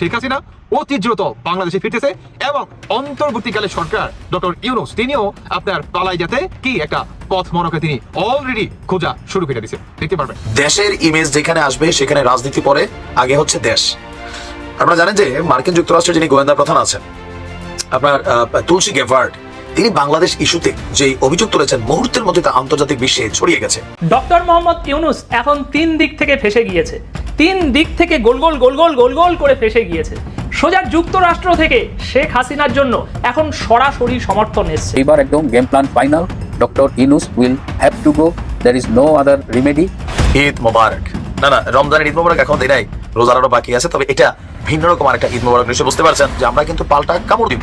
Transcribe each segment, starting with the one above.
শেখ হাসিনা অতি দ্রুত বাংলাদেশে ফিরতেছে এবং অন্তর্বর্তীকালে সরকার ডক্টর ইউনুস তিনিও আপনার পালাই যেতে কি একটা পথ মনকে তিনি অলরেডি খোঁজা শুরু করে দিছে দেখতে পারবেন। দেশের ইমেজ যেখানে আসবে সেখানে রাজনীতি পরে আগে হচ্ছে দেশ। আপনারা জানেন যে মার্কিন যুক্তরাষ্ট্রের যিনি গোয়েন্দা প্রধান আছেন আপনার তুলসী গেভার্ড তিনি বাংলাদেশ ইস্যুতে যে অভিযোগ তুলেছেন মুহূর্তের মধ্যে তা আন্তর্জাতিক বিশ্বে ছড়িয়ে গেছে। ডক্টর মোহাম্মদ ইউনুস এখন তিন দিক থেকে ফেসে গিয়েছে। তিন দিক থেকে গোল গোল গোল গোল গোল গোল করে ফেসে গিয়েছে। সোজা যুক্তরাষ্ট্র থেকে শেখ হাসিনার জন্য এখন সরাসরি সমর্থন এসছে। এবার একদম game plan final doctor Yunus will have to go there is no other remedy Eid Mubarak. না না রমজানের ঈদ মোবারক এখন দেয় নাই। রোজার আরও বাকি আছে তবে এটা ভিন্ন রকম আরেকটা ঈদ মোবারক নিশ্চয়ই বুঝতে পারছেন যে আমরা কিন্তু পাল্টা কামড় দিব।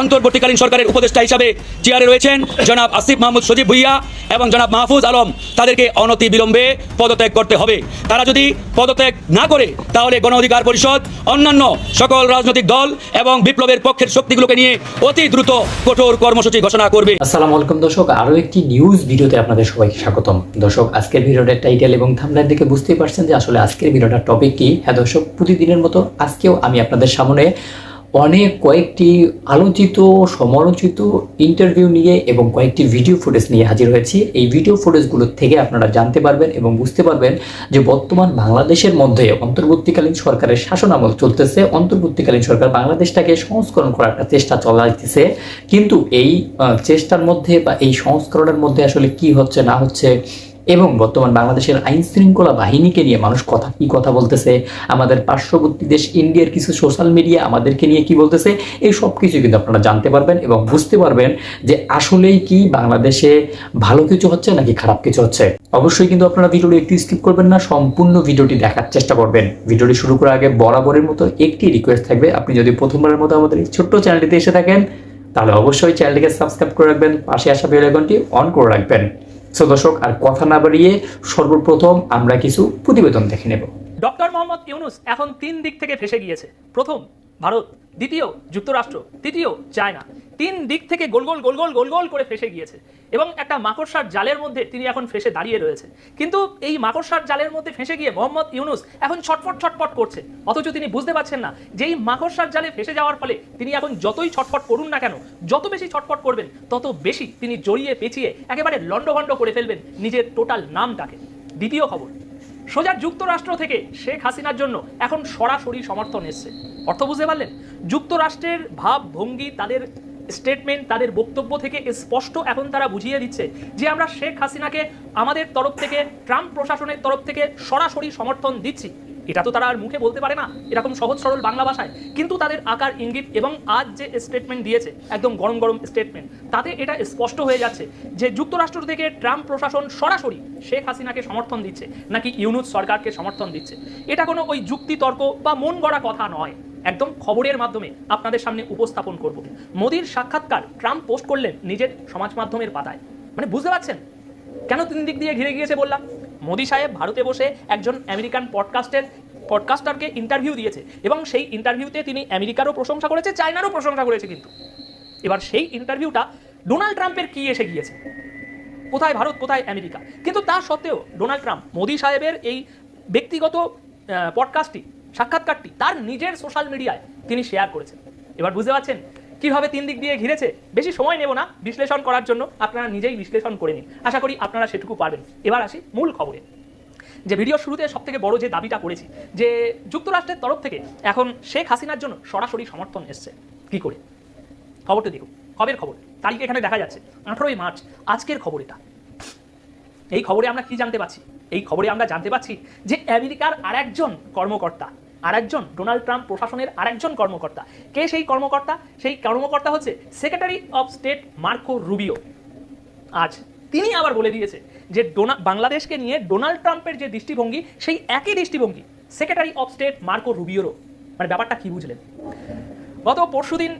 অন্তর্বর্তীকালীন সরকারের উপদেষ্টা হিসাবে চেয়ারে রয়েছেন জনাব আসিফ মাহমুদ সজীব ভুইয়া এবং জনাব মাহফুজ আলম। তাদেরকে অনতি বিলম্বে পদত্যাগ করতে হবে। তারা যদি পদত্যাগ না করে, তাহলে গণ অধিকার পরিষদ, অন্যান্য সকল রাজনৈতিক দল এবং বিপ্লবের পক্ষের শক্তিগুলোকে নিয়ে অতি দ্রুত কঠোর কর্মসূচি ঘোষণা করবে। আসসালামু আলাইকুম দর্শক, আরও একটি নিউজ ভিডিওতে আপনাদের সবাইকে স্বাগতম। দর্শক, আজকের ভিডিওটার টাইটেল এবং থামলার দিকে বুঝতেই পারছেন যে আসলে আজকের ভিডিওটার টপিক কি। হ্যাঁ দর্শক, প্রতিদিনের মতো আজকেও আমি আপনাদের সামনে অনেক কয়েকটি আলোচিত, সমালোচিত ইন্টারভিউ নিয়ে এবং কয়েকটি ভিডিও ফুটেজ নিয়ে হাজির হয়েছি। এই ভিডিও ফুটেজগুলো থেকে আপনারা জানতে পারবেন এবং বুঝতে পারবেন যে বর্তমান বাংলাদেশের মধ্যে অন্তর্বর্তীকালীন সরকারের শাসন আমল চলতেছে। অন্তর্বর্তীকালীন সরকার বাংলাদেশটাকে সংস্করণ করার একটা চেষ্টা চলাইতেছে। কিন্তু এই চেষ্টার মধ্যে বা এই সংস্করণের মধ্যে আসলে কি হচ্ছে, না হচ্ছে এবং বর্তমান বাংলাদেশের আইন শৃঙ্খলা বাহিনীকে নিয়ে মানুষ কথা কি কথা বলতেছে? আমাদের পার্শ্ববর্তী দেশ ইন্ডিয়ার কিছু সোশ্যাল মিডিয়া আমাদেরকে নিয়ে কি বলতেছে? এই সব কিছু কিন্তু আপনারা জানতে পারবেন এবং বুঝতে পারবেন যে আসলেই কি বাংলাদেশে ভালো কিছু হচ্ছে নাকি খারাপ কিছু হচ্ছে। অবশ্যই কিন্তু আপনারা ভিডিওটি একটু স্কিপ করবেন না, সম্পূর্ণ ভিডিওটি দেখার চেষ্টা করবেন। ভিডিওটি শুরু করার আগে বরাবরের মতো একটি রিকোয়েস্ট থাকবে, আপনি যদি প্রথমবারের মতো আমাদের এই ছোট্ট চ্যানেলটিতে এসে থাকেন, তাহলে অবশ্যই চ্যানেলটিকে সাবস্ক্রাইব করে রাখবেন, পাশে আসা বেল আইকনটি অন করে রাখবেন। সো দর্শক, আর কথা না বাড়িয়ে সর্বপ্রথম আমরা কিছু প্রতিবেদন দেখে নেব। ডক্টর মোহাম্মদ ইউনুস এখন তিন দিক থেকে ফেসে গিয়েছে। প্রথম ভারত, দ্বিতীয় যুক্তরাষ্ট্র, তৃতীয় চায়না। তিন দিক থেকে গোল গোল গোল গোল গোল গোল করে ফেসে গিয়েছে এবং একটা মাকড়সার জালের মধ্যে তিনি এখন ফেসে দাঁড়িয়ে রয়েছে। কিন্তু এই মাকড়সার জালের মধ্যে ফেসে গিয়ে মোহাম্মদ ইউনুস এখন ছটফট ছটফট করছে। অথচ তিনি বুঝতে পারছেন না যে এই মাকড়সার জালে ফেসে যাওয়ার ফলে তিনি এখন যতই ছটফট করুন না কেন, যত বেশি ছটফট করবেন, তত বেশি তিনি জড়িয়ে পেঁচিয়ে একেবারে লণ্ডভণ্ড করে ফেলবেন নিজের টোটাল নামটাকে। দ্বিতীয় খবর। সোজা যুক্তরাষ্ট্র থেকে শেখ হাসিনার জন্য এখন সরাসরি সমর্থন এসছে। অর্থ বুঝতে পারলেন? যুক্তরাষ্ট্রের ভাবভঙ্গি, তাদের স্টেটমেন্ট তাদের বক্তব্য থেকে স্পষ্ট এখন তারা বুঝিয়ে দিচ্ছে যে আমরা শেখ হাসিনাকে আমাদের তরফ থেকে, ট্রাম্প প্রশাসনের তরফ থেকে সরাসরি সমর্থন দিচ্ছি। এটা তো তারা আর মুখে বলতে পারে না। এরকম সহজ সরল বাংলা ভাষায়। কিন্তু তাদের আকার, ইঙ্গিত এবং আজ যে স্টেটমেন্ট দিয়েছে, একদম গরম গরম স্টেটমেন্ট তাতে এটা স্পষ্ট হয়ে যাচ্ছে যে যুক্তরাষ্ট্র থেকে ট্রাম্প প্রশাসন সরাসরি শেখ হাসিনাকে সমর্থন দিচ্ছে, নাকি ইউনুস সরকারকে সমর্থন দিচ্ছে। এটা কোনো ওই যুক্তি তর্ক বা মন গড়া কথা নয়। একদম খবরের মাধ্যমে আপনাদের সামনে উপস্থাপন করব। মোদির সাক্ষাৎকার ট্রাম্প পোস্ট করলেন নিজের সমাজ মাধ্যমের পাতায়। মানে বুঝতে পারছেন? কেন তিন দিক দিয়ে ঘিরে গিয়েছে বললাম? মোদি সাহেব ভারতে বসে একজন আমেরিকান পডকাস্টের পডকাস্টারকে ইন্টারভিউ দিয়েছে এবং সেই ইন্টারভিউতে তিনি আমেরিকারও প্রশংসা করেছে, চায়নারও প্রশংসা করেছে কিন্তু। এবার সেই ইন্টারভিউটা ডোনাল্ড ট্রাম্পের কি এসে গিয়েছে? কোথায় ভারত, কোথায় আমেরিকা? কিন্তু তা সত্ত্বেও ডোনাল্ড ট্রাম্প, মোদি সাহেবের এই ব্যক্তিগত পডকাস্টটি সাক্ষাৎকারটি তার নিজের সোশ্যাল মিডিয়ায় তিনি শেয়ার করেছেন। এবার বুঝতে পারছেন কীভাবে তিন দিক দিয়ে ঘিরেছে? বেশি সময় নেব না বিশ্লেষণ করার জন্য। আপনারা নিজেই বিশ্লেষণ করে নিন। আশা করি আপনারা সেটুকু পারবেন। এবার আসি মূল খবরে। যে ভিডিও শুরুতে সব থেকে বড় যে দাবিটা করেছি, যে যুক্তরাষ্ট্রের তরফ থেকে এখন শেখ হাসিনার জন্য সরাসরি সমর্থন এসছে। কি করে? খবরটা দেখুন। কবের খবর? তারিখ এখানে দেখা যাচ্ছে। আঠারোই মার্চ, আজকের খবর এটা। এই খবরে আমরা কি জানতে পারছি? এই খবরে আমরা জানতে পারছি যে আমেরিকার আর একজন কর্মকর্তা আরেকজন, ডোনাল্ড ট্রাম্প প্রশাসনের আরেকজন কর্মকর্তা। কে সেই কর্মকর্তা? সেই কর্মকর্তা হচ্ছে secretary of state Marco Rubio আজ তিনি আবার বলে দিয়েছে যে ডোনা বাংলাদেশকে নিয়ে ডোনাল্ড ট্রাম্পের যে দৃষ্টিভঙ্গি, সেই একই দৃষ্টিভঙ্গি সেক্রেটারি অফ স্টেট মার্কো রুবিওরও মানে ব্যাপারটা কি বুঝলেন? গত পরশুদিন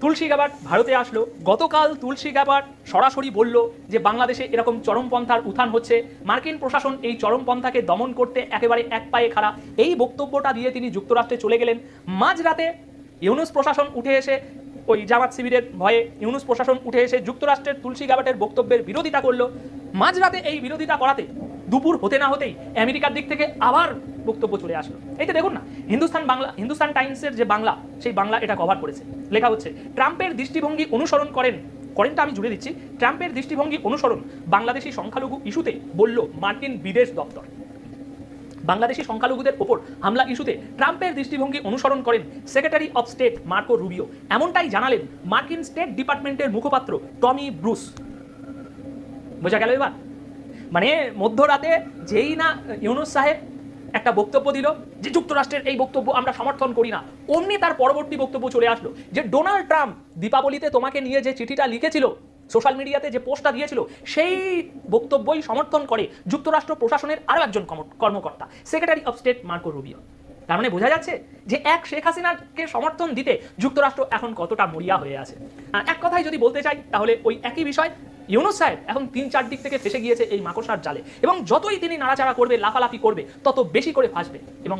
তুলসী গ্যাবার্ট ভারতে আসলো। গতকাল তুলসী গ্যাবার্ট সরাসরি বলল যে, বাংলাদেশে এরকম চরমপন্থার উত্থান হচ্ছে। মার্কিন প্রশাসন এই চরমপন্থাকে দমন করতে একেবারে এক পায়ে খাড়া। এই বক্তব্যটা দিয়ে তিনি যুক্তরাষ্ট্রে চলে গেলেন। মাঝরাতে ইউনুস প্রশাসন উঠে এসে, ওই জামাত শিবিরের ভয়ে ইউনুস প্রশাসন উঠে এসে যুক্তরাষ্ট্রের তুলসী গ্যাবার্টের বক্তব্যের বিরোধিতা করল। মাঝরাতে এই বিরোধিতা করাতে দুপুর হতে না হতেই আমেরিকার দিক থেকে আবার বক্তব্য চলে আসলো। তো দেখুন না হিন্দুস্তান বাংলা হিন্দুস্তান টাইমসের যে বাংলা, সেই বাংলা এটা কভার করেছে। লেখা হচ্ছে, ট্রাম্পের দৃষ্টিভঙ্গি অনুসরণ করেন, করেনটা আমি জুড়ে দিচ্ছি, ট্রাম্পের দৃষ্টিভঙ্গি অনুসরণ বাংলাদেশি সংখ্যালঘু ইস্যুতে বলল মার্কিন বিদেশ দপ্তর। বাংলাদেশি সংখ্যালঘুদের ওপর হামলা ইস্যুতে ট্রাম্পের দৃষ্টিভঙ্গি অনুসরণ করেন secretary of state Marco Rubio. এমনটাই জানালেন মার্কিন স্টেট ডিপার্টমেন্টের মুখপাত্র টমি ব্রুস। বোঝা গেল এবার? মানে মধ্যরাতে যেই না ইউনুস সাহেব একটা বক্তব্য দিল যে যুক্তরাষ্ট্রের এই বক্তব্য আমরা সমর্থন করি না, অমনি তার পরবর্তী বক্তব্য চলে আসলো যে ডোনাল্ড ট্রাম্প দীপাবলিতে তোমাকে নিয়ে যে চিঠিটা লিখেছিল, সোশ্যাল মিডিয়াতে যে পোস্টটা দিয়েছিল, সেই বক্তব্যই সমর্থন করে যুক্তরাষ্ট্র প্রশাসনের আরও একজন কর্মকর্তা secretary of state Marco Rubio. তার মানে বোঝা যাচ্ছে যে এক শেখ হাসিনাকে সমর্থন দিতে যুক্তরাষ্ট্র এখন কতটা মরিয়া হয়ে আছে। এক কথায় যদি বলতে চাই, তাহলে ওই একই বিষয় ইউনুস সাহেব এখন তিন চার দিক থেকে ফেসে গিয়েছে এই মাকড়সার জালে। এবং যতই তিনি নাড়াচাড়া করবে, লাফালাফি করবে, তত বেশি করে ফাঁসবে। এবং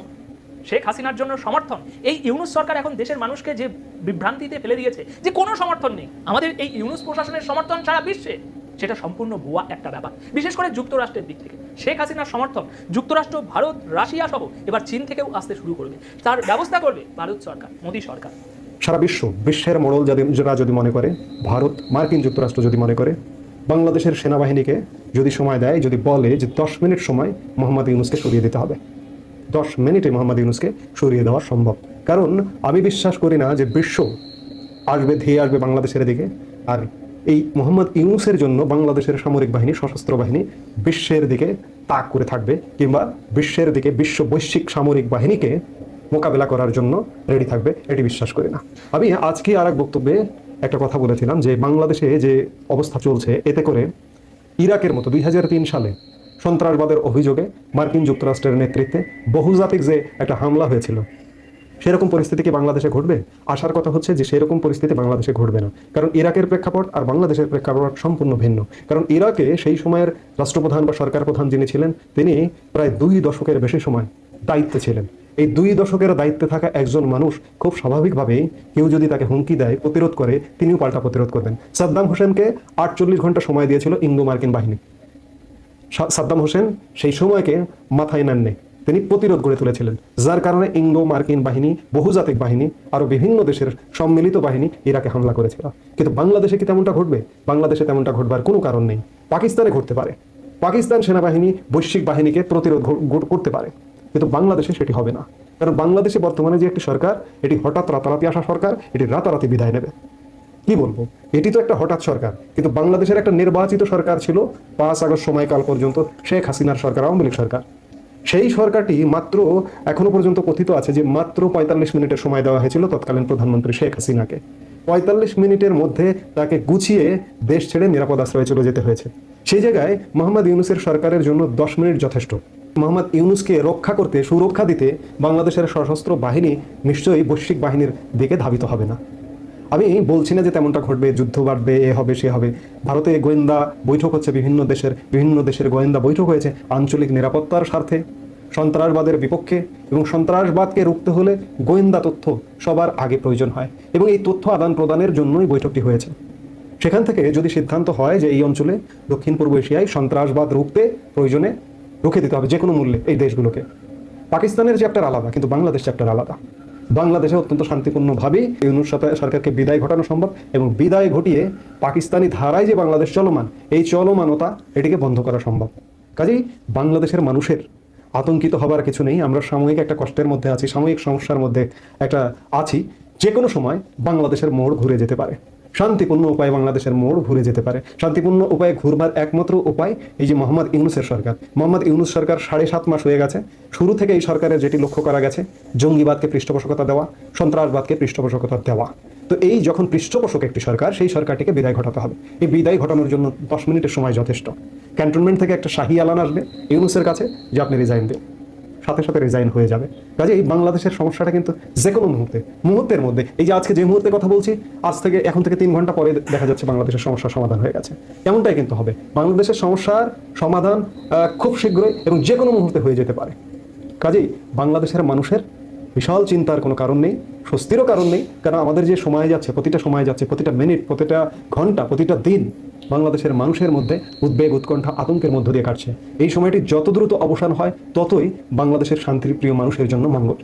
শেখ হাসিনার জন্য সমর্থন। এই ইউনুস সরকার এখন দেশের মানুষকে যে বিভ্রান্তিতে ফেলে দিয়েছে, যে কোনো সমর্থন নেই। আমাদের এই ইউনুস প্রশাসনের সমর্থন সারা বিশ্বে, সেটা সম্পূর্ণ ভুয়া একটা ব্যাপার। বিশেষ করে যুক্তরাষ্ট্রের দিক থেকে। শেখ হাসিনার সমর্থন যুক্তরাষ্ট্র, ভারত, রাশিয়া সহ এবার চীন থেকেও আসতে শুরু করবে। তার ব্যবস্থা করবে ভারত সরকার, মোদী সরকার। সারা বিশ্ব বিশ্বের মোড়ল যদি যারা যদি মনে করে, ভারত, মার্কিন যুক্তরাষ্ট্র যদি মনে করে, বাংলাদেশের সেনাবাহিনীকে যদি সময় দেয়, যদি বলে যে দশ মিনিট সময় মোহাম্মদ ইউনুসকে সরিয়ে দিতে হবে। দশ মিনিটে মোহাম্মদ ইউনুসকে সরিয়ে দেওয়া সম্ভব। কারণ আমি বিশ্বাস করি না যে বিশ্ব আসবে, ধেয়ে আসবে বাংলাদেশের দিকে। আর এই মোহাম্মদ ইউনুসের জন্য বাংলাদেশের সামরিক বাহিনী, সশস্ত্র বাহিনী বিশ্বের দিকে তাক করে থাকবে, কিংবা বিশ্বের দিকে বিশ্ব বৈশ্বিক সামরিক বাহিনীকে মোকাবেলা করার জন্য রেডি থাকবে, এটি বিশ্বাস করি না। আমি আজকে আর এক বক্তব্যে একটা কথা বলেছিলাম যে বাংলাদেশে যে অবস্থা চলছে, এতে করে ইরাকের মতো দুই হাজার তিন সালে সন্ত্রাসবাদের অভিযোগে মার্কিন যুক্তরাষ্ট্রের নেতৃত্বে বহুজাতিক যে একটা হামলা হয়েছিল, সেরকম পরিস্থিতি কি বাংলাদেশে ঘটবে? আসার কথা হচ্ছে যে সেরকম পরিস্থিতি বাংলাদেশে ঘটবে না। কারণ ইরাকের প্রেক্ষাপট আর বাংলাদেশের প্রেক্ষাপট সম্পূর্ণ ভিন্ন। কারণ ইরাকে সেই সময়ের রাষ্ট্রপ্রধান বা সরকার প্রধান যিনি ছিলেন, তিনি প্রায় দুই দশকের বেশি সময় দায়িত্বে ছিলেন। এই দুই দশকের দায়িত্বে থাকা একজন মানুষ খুব স্বাভাবিকভাবেই কেউ যদি তাকে হুমকি দেয়, প্রতিরোধ করে, তিনিও পাল্টা প্রতিরোধ করবেন। সাদ্দাম হোসেনকে আটচল্লিশ ঘণ্টা সময় দিয়েছিল ইন্দো মার্কিন বাহিনী। সাদ্দাম হোসেন সেই সময়কে মাথায় নেননি। তিনি প্রতিরোধ গড়ে তুলেছিলেন, যার কারণে ইঙ্গো মার্কিন বাহিনী, বহুজাতিক বাহিনী আরও বিভিন্ন দেশের সম্মিলিত বাহিনী ইরাকে হামলা করেছিল। কিন্তু বাংলাদেশে কি তেমনটা ঘটবে? বাংলাদেশে তেমনটা ঘটবার কোনো কারণ নেই। পাকিস্তানে ঘটতে পারে। পাকিস্তান সেনাবাহিনী বৈশ্বিক বাহিনীকে প্রতিরোধ করতে পারে। কিন্তু বাংলাদেশে সেটি হবে না। কারণ বাংলাদেশে বর্তমানে যে একটি সরকার, এটি হঠাৎ রাতারাতি আসা সরকার, এটি রাতারাতি বিদায় নেবে। কি বলব? এটি তো একটা হঠাৎ সরকার। কিন্তু বাংলাদেশের একটা নির্বাচিত সরকার ছিল পাঁচ আগস্ট সময়কাল পর্যন্ত, শেখ হাসিনার সরকার, আওয়ামী লীগ সরকার। সেই সরকারটি মাত্র এখনও পর্যন্ত কথিত আছে যে মাত্র পঁয়তাল্লিশ মিনিটের সময় দেওয়া হয়েছিল তৎকালীন প্রধানমন্ত্রী শেখ হাসিনাকে। পঁয়তাল্লিশ মিনিটের মধ্যে তাকে গুছিয়ে দেশ ছেড়ে নিরাপদ আশ্রয়ে চলে যেতে হয়েছে। সেই জায়গায় মোহাম্মদ ইউনুসের সরকারের জন্য দশ মিনিট যথেষ্ট। মোহাম্মদ ইউনুসকে রক্ষা করতে, সুরক্ষা দিতে বাংলাদেশের সশস্ত্র বাহিনী নিশ্চয়ই বৈশ্বিক বাহিনীর দিকে ধাবিত হবে না। আমি বলছি না যে তেমনটা ঘটবে, যুদ্ধ বাড়বে, এ হবে, সে হবে। ভারতে গোয়েন্দা বৈঠক হচ্ছে, বিভিন্ন দেশের বিভিন্ন দেশের গোয়েন্দা বৈঠক হয়েছে আঞ্চলিক নিরাপত্তার স্বার্থে। সন্ত্রাসবাদের বিপক্ষে এবং সন্ত্রাসবাদকে রুখতে হলে গোয়েন্দা তথ্য সবার আগে প্রয়োজন হয় এবং এই তথ্য আদান প্রদানের জন্যই বৈঠকটি হয়েছে। সেখান থেকে যদি সিদ্ধান্ত হয় যে এই অঞ্চলে দক্ষিণ পূর্ব এশিয়ায় সন্ত্রাসবাদ রুখতে প্রয়োজনে রুখে দিতে হবে যে কোনো মূল্যে এই দেশগুলোকে। পাকিস্তানের চ্যাপ্টার আলাদা, কিন্তু বাংলাদেশ চ্যাপ্টার আলাদা। বাংলাদেশে অত্যন্ত শান্তিপূর্ণভাবেই ইউনুস সাথে- সরকারকে বিদায় ঘটানো সম্ভব এবং বিদায় ঘটিয়ে পাকিস্তানি ধারায় যে বাংলাদেশ চলমান, এই চলমানতা এটিকে বন্ধ করা সম্ভব। কাজেই বাংলাদেশের মানুষের আতঙ্কিত হবার কিছু নেই। আমরা সাময়িক একটা কষ্টের মধ্যে আছি, সাময়িক সমস্যার মধ্যে একটা আছি। যে কোনো সময় বাংলাদেশের মোড় ঘুরে যেতে পারে। শান্তিপূর্ণ উপায়ে বাংলাদেশের মোড় ঘুরে যেতে পারে। শান্তিপূর্ণ উপায়ে ঘুরবার একমাত্র উপায় এই যে মোহাম্মদ ইউনুসের সরকার। মোহাম্মদ ইউনুস সরকার সাড়ে সাত মাস হয়ে গেছে। শুরু থেকে এই সরকারের যেটি লক্ষ্য করা গেছে, জঙ্গিবাদকে পৃষ্ঠপোষকতা দেওয়া, সন্ত্রাসবাদকে পৃষ্ঠপোষকতা দেওয়া। তো এই যখন পৃষ্ঠপোষক একটি সরকার, সেই সরকারটিকে বিদায় ঘটাতে হবে। এই বিদায় ঘটানোর জন্য দশ মিনিটের সময় যথেষ্ট। ক্যান্টনমেন্ট থেকে একটা শাহী আলান আসবে ইউনুসের কাছে, যে আপনি রিজাইন দিন। সাথে সাথে রিজাইন হয়ে যাবে। কাজে এই বাংলাদেশের সমস্যাটা কিন্তু যে কোনো মুহূর্তে, মুহূর্তের মধ্যে। এই যে আজকে যে মুহূর্তে কথা বলছি, আজ থেকে এখন থেকে তিন ঘণ্টা পরে দেখা যাচ্ছে বাংলাদেশের সমস্যার সমাধান হয়ে গেছে। এমনটাই কিন্তু হবে। বাংলাদেশের সমস্যার সমাধান খুব শীঘ্রই এবং যে কোনো মুহূর্তে হয়ে যেতে পারে। কাজেই বাংলাদেশের মানুষের বিশাল চিন্তার কোনো কারণ নেই, স্বস্তিরও কারণ নেই। কারণ আমাদের যে সময় যাচ্ছে, প্রতিটা সময় যাচ্ছে, প্রতিটা মিনিট প্রতিটা ঘণ্টা, প্রতিটা দিন বাংলাদেশের মানুষের মধ্যে উদ্বেগ, উৎকণ্ঠা, আতঙ্কের মধ্য দিয়ে কাটছে। এই সময়টি যত দ্রুত অবসান হয়, ততই বাংলাদেশের শান্তির প্রিয় মানুষের জন্য মঙ্গল।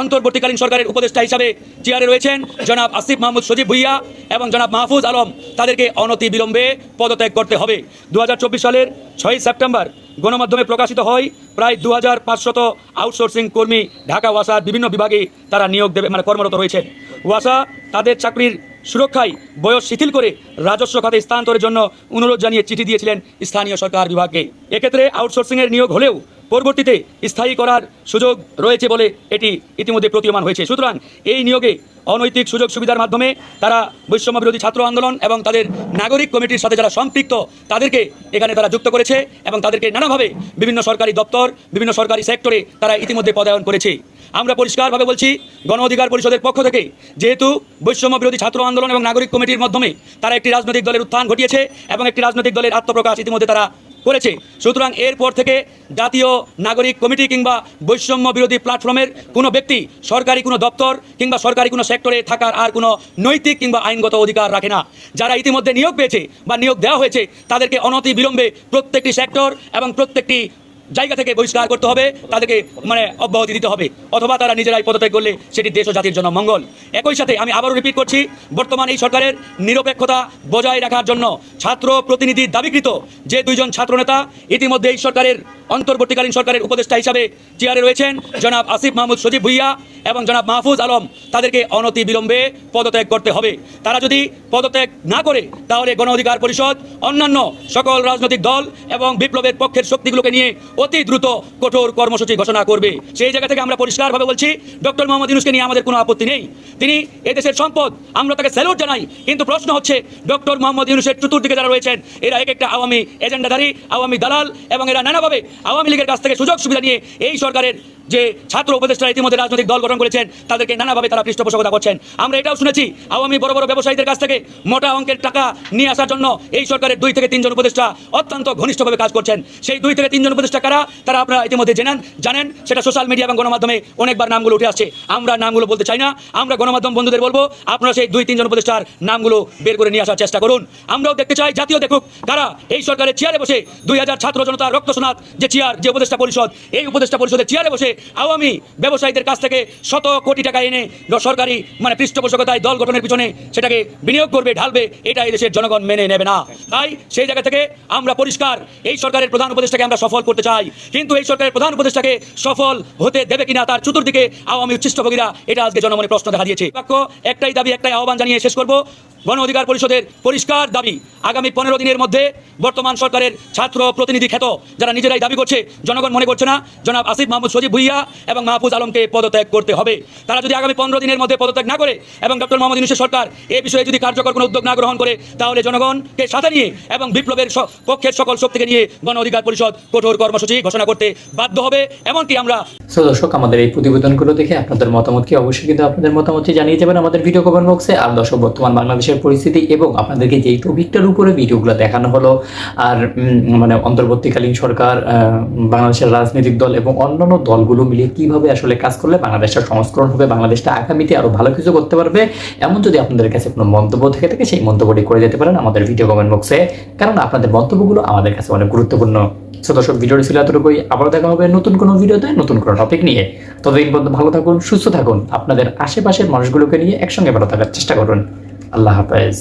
অন্তর্বর্তীকালীন সরকারের উপদেষ্টা হিসাবে চেয়ারে রয়েছেন জনাব আসিফ মাহমুদ সজীব ভুইয়া এবং জনাব মাহফুজ আলম। তাদেরকে অনতি বিলম্বে পদত্যাগ করতে হবে। দু হাজার চব্বিশ সালের ছয়ই সেপ্টেম্বর গণমাধ্যমে প্রকাশিত হয়, প্রায় দু হাজার পাঁচশত আউটসোর্সিং কর্মী ঢাকা ওয়াসার বিভিন্ন বিভাগে তারা নিয়োগ দেবে মানে কর্মরত রয়েছেন। ওয়াসা তাদের চাকরির সুরক্ষায় বয়স শিথিল করে রাজস্ব খাতে স্থানান্তরের জন্য অনুরোধ জানিয়ে চিঠি দিয়েছিলেন স্থানীয় সরকার বিভাগকে। এক্ষেত্রে আউটসোর্সিংয়ের নিয়োগ হলেও পরবর্তীতে স্থায়ী করার সুযোগ রয়েছে বলে এটি ইতিমধ্যে প্রতীয়মান হয়েছে। সুতরাং এই নিয়োগে অনৈতিক সুযোগ সুবিধার মাধ্যমে তারা বৈষম্য বিরোধী ছাত্র আন্দোলন এবং তাদের নাগরিক কমিটির সাথে যারা সম্পৃক্ত, তাদেরকে এখানে তারা যুক্ত করেছে এবং তাদেরকে নানাভাবে বিভিন্ন সরকারি দপ্তর, বিভিন্ন সরকারি সেক্টরে তারা ইতিমধ্যে পদায়ন করেছে। আমরা পরিষ্কারভাবে বলছি, গণ অধিকার পরিষদের পক্ষ থেকে যেহেতু বৈষম্য বিরোধী ছাত্র আন্দোলন এবং নাগরিক কমিটির মাধ্যমে তারা একটি রাজনৈতিক দলের উত্থান ঘটিয়েছে এবং একটি রাজনৈতিক দলের আত্মপ্রকাশ ইতিমধ্যে তারা করেছে। সুতরাং এরপর থেকে জাতীয় নাগরিক কমিটি কিংবা বৈষম্য বিরোধী প্ল্যাটফর্মের কোনো ব্যক্তি, সরকারি কোনো দপ্তর কিংবা সরকারি কোনো সেক্টরে থাকার আর কোনো নৈতিক কিংবা আইনগত অধিকার রাখে না। যারা ইতিমধ্যে নিয়োগ পেয়েছে বা নিয়োগ দেওয়া হয়েছে, তাদেরকে অনতি বিলম্বে প্রত্যেকটি সেক্টর এবং প্রত্যেকটি জায়গা থেকে বহিষ্কার করতে হবে, তাদেরকে মানে অব্যাহতি দিতে হবে। অথবা তারা নিজেরাই পদত্যাগ করলে সেটি দেশ ও জাতির জন্য মঙ্গল। একই সাথে আমি আবারও রিপিট করছি, বর্তমান এই সরকারের নিরপেক্ষতা বজায় রাখার জন্য ছাত্র প্রতিনিধি দাবিকৃত যে দুইজন ছাত্রনেতা ইতিমধ্যে এই সরকারের, অন্তর্বর্তীকালীন সরকারের উপদেষ্টা হিসাবে চেয়ারে রয়েছেন, জনাব আসিফ মাহমুদ সজীব ভুইয়া এবং জনাব মাহফুজ আলম, তাদেরকে অনতি বিলম্বে পদত্যাগ করতে হবে। তারা যদি পদত্যাগ না করে, তাহলে গণ অধিকার পরিষদ, অন্যান্য সকল রাজনৈতিক দল এবং বিপ্লবের পক্ষের শক্তিগুলোকে নিয়ে অতি দ্রুত কঠোর কর্মসূচি ঘোষণা করবে। সেই জায়গা থেকে আমরা পরিষ্কারভাবে বলছি, ডক্টর মোহাম্মদ ইউনুসকে নিয়ে আমাদের কোনো আপত্তি নেই। তিনি এদেশের সম্পদ, আমরা তাকে স্যালুট জানাই, কিন্তু প্রশ্ন হচ্ছে, ডক্টর মোহাম্মদ ইউনুসের চতুর্দিকে যারা রয়েছেন, এরা এক একটা আওয়ামী এজেন্ডাধারী, আওয়ামী দালাল, এবং এরা নানাভাবে আওয়ামী লীগের কাছ থেকে সুযোগ সুবিধা নিয়ে এই সরকারের যে ছাত্র উপদেষ্টারা ইতিমধ্যে রাজনৈতিক দল গঠন করেছেন, তাদেরকে নানাভাবে তারা পৃষ্ঠপোষকতা করছেন। আমরা এটাও শুনেছি, আওয়ামী বড় বড় ব্যবসায়ীদের কাছ থেকে মোটা অঙ্কের টাকা নিয়ে আসার জন্য এই সরকারের দুই থেকে তিনজন উপদেষ্টা অত্যন্ত ঘনিষ্ঠভাবে কাজ করছেন। সেই দুই থেকে তিনজন উপদেষ্টা কারা তারা আপনারা ইতিমধ্যে জেনেন, জানেন, সেটা সোশ্যাল মিডিয়া এবং গণমাধ্যমে অনেকবার নামগুলো উঠে আসছে। আমরা নামগুলো বলতে চাই না, আমরা গণমাধ্যম বন্ধুদের বলব, আপনারা সেই দুই, তিনজন উপদেষ্টার নামগুলো বের করে নিয়ে আসার চেষ্টা করুন। আমরাও দেখতে চাই, জাতীয় দেখুক, কারা এই সরকারের চেয়ারে বসে দুই হাজার ছাত্র জনতা, রক্ত সোনাত যে চেয়ার যে উপদেষ্টা পরিষদ, এই উপদেষ্টা পরিষদের চেয়ারে বসে আওয়ামী ব্যবসায়ীদের কাছ থেকে শত কোটি টাকা এনে সরকারি মানে পৃষ্ঠপোষকতায় দল গঠনের পিছনে সেটাকে বিনিয়োগ করবে, ঢালবে, এটা এই দেশের জনগণ মেনে নেবে না। তাই সেই জায়গা থেকে আমরা পরিষ্কার, এই সরকারের প্রধান উপদেষ্টাকে আমরা সফল করতে চাই। কিন্তু এই সরকারের প্রধান উপদেষ্টাকে সফল হতে দেবে কিনা তার চতুর্দিকে আওয়ামী উচ্ছিষ্টভোগীরা, এটা আজকে জনমনে প্রশ্ন দেখা দিয়েছে। বাক্য একটাই দাবি, একটাই আহ্বান জানিয়ে শেষ করব। গণ অধিকার পরিষদের পরিষ্কার দাবি, আগামী পনেরো দিনের মধ্যে বর্তমান সরকারের ছাত্র প্রতিনিধি খ্যাত, যারা নিজেরাই দাবি করছে, জনগণ মনে করছে না, জনাব আসিফ মাহমুদ সজীব ভুইয়া এবং মাহফুজ আলমকে পদত্যাগ করতে হবে। তারা যদি আগামী পনেরো দিনের মধ্যে পদত্যাগ না করে এবং ডক্টর মোহাম্মদ ইউনুসের সরকার এ বিষয়ে যদি কার্যকর কোনো উদ্যোগ না গ্রহণ করে, তাহলে জনগণকে সাথে নিয়ে এবং বিপ্লবের পক্ষের সকল শক্তিকে নিয়ে গণ অধিকার পরিষদ কঠোর কর্মসূচি ঘোষণা করতে বাধ্য হবে, এমনকি আমরা সো দর্শক, আমাদের এই প্রতিবেদনগুলো দেখে আপনাদের মতামত কি? অবশ্যই কিন্তু আপনাদের মতামতটি জানিয়ে যাবেন আমাদের ভিডিও কমেন্ট বক্সে। আর দর্শক, বর্তমান বাংলাদেশের পরিস্থিতি এবং আপনাদেরকে যেই টপিকটার উপরে ভিডিওগুলো দেখানো হলো, আর মানে অন্তর্বর্তীকালীন সরকার বাংলাদেশের রাজনৈতিক দল এবং অন্যান্য দলগুলো মিলিয়ে কীভাবে আসলে কাজ করলে বাংলাদেশটা সংস্করণ হবে, বাংলাদেশটা আগামীতে আরও ভালো কিছু করতে পারবে, এমন যদি আপনাদের কাছে কোনো মন্তব্য থেকে থাকে, সেই মন্তব্যটি করে যেতে পারেন আমাদের ভিডিও কমেন্ট বক্সে। কারণ আপনাদের মন্তব্যগুলো আমাদের কাছে অনেক গুরুত্বপূর্ণ। সো দর্শক, ভিডিওটি ছিল এতটুকুই। আবার দেখা হবে নতুন কোনো ভিডিওতে নতুন কোনো টপিক নিয়ে। ততদিন পর্যন্ত ভালো থাকুন, সুস্থ থাকুন। আপনাদের আশেপাশের মানুষগুলোকে নিয়ে একসঙ্গে ভালো থাকার চেষ্টা করুন। আল্লাহ হাফেজ।